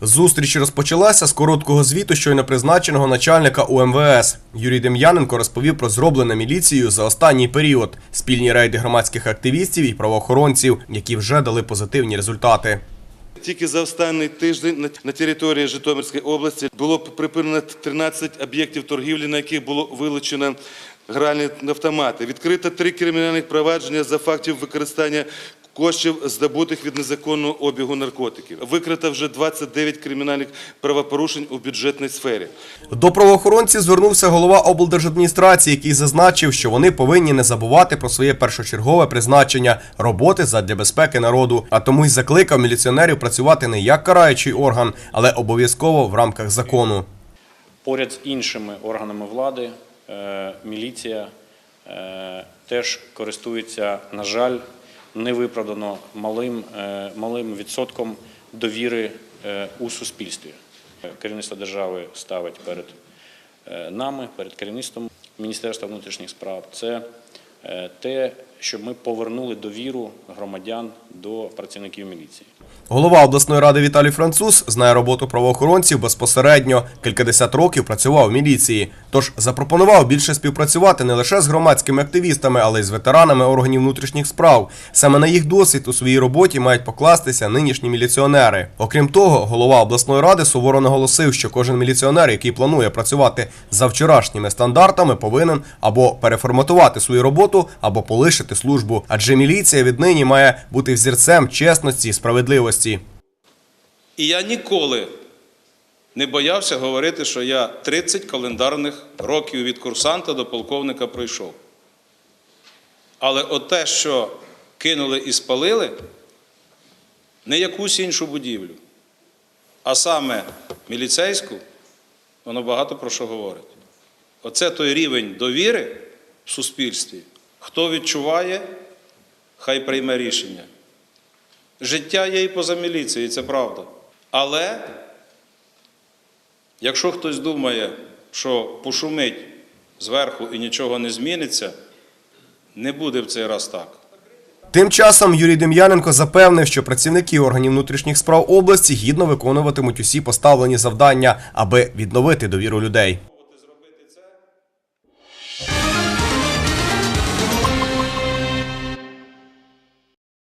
Зустріч розпочалася з короткого звіту щойно призначеного начальника УМВС. Юрій Дем'яненко розповів про зроблене міліцією за останній період, спільні рейди громадських активістів і правоохоронців, які вже дали позитивні результати. Тільки за останній тиждень на- території Житомирської області було припинено 13 об'єктів торгівлі, на яких було вилучено гральні автомати. Відкрито три кримінальних провадження за фактів використання коштів, здобутих від незаконного обігу наркотиків. Викрито вже 29 кримінальних правопорушень у бюджетній сфері. До правоохоронців звернувся голова облдержадміністрації, який зазначив, що вони повинні не забувати про своє першочергове призначення роботи задля безпеки народу, а тому й закликав міліціонерів працювати не як караючий орган, але обов'язково в рамках закону. Поряд з іншими органами влади е, міліція е, теж користується, на жаль, невиправдано малим, е, малим відсотком довіри е, у суспільстві. Керівництво держави ставить перед е, нами, перед керівництвом Міністерства внутрішніх справ. Це те, щоб ми повернули довіру громадян до працівників міліції. Голова обласної ради Віталій Француз знає роботу правоохоронців безпосередньо. Кількадесят років працював в міліції. Тож запропонував більше співпрацювати не лише з громадськими активістами, але й з ветеранами органів внутрішніх справ. Саме на їх досвід у своїй роботі мають покластися нинішні міліціонери. Окрім того, голова обласної ради суворо наголосив, що кожен міліціонер, який планує працювати за вчорашніми стандартами, повинен або переформатувати свою роботу, або полишити службу. Адже міліція віднині має бути взірцем чесності і справедливості. І я ніколи не боявся говорити, що я 30 календарних років від курсанта до полковника пройшов. Але от те, що кинули і спалили, не якусь іншу будівлю, а саме міліцейську, воно багато про що говорить. Оце той рівень довіри в суспільстві. Хто відчуває, хай прийме рішення. Життя є і поза міліцією, це правда. Але якщо хтось думає, що пошумить зверху і нічого не зміниться, не буде в цей раз так. Тим часом Юрій Дем'яненко запевнив, що працівники органів внутрішніх справ області гідно виконуватимуть усі поставлені завдання, аби відновити довіру людей.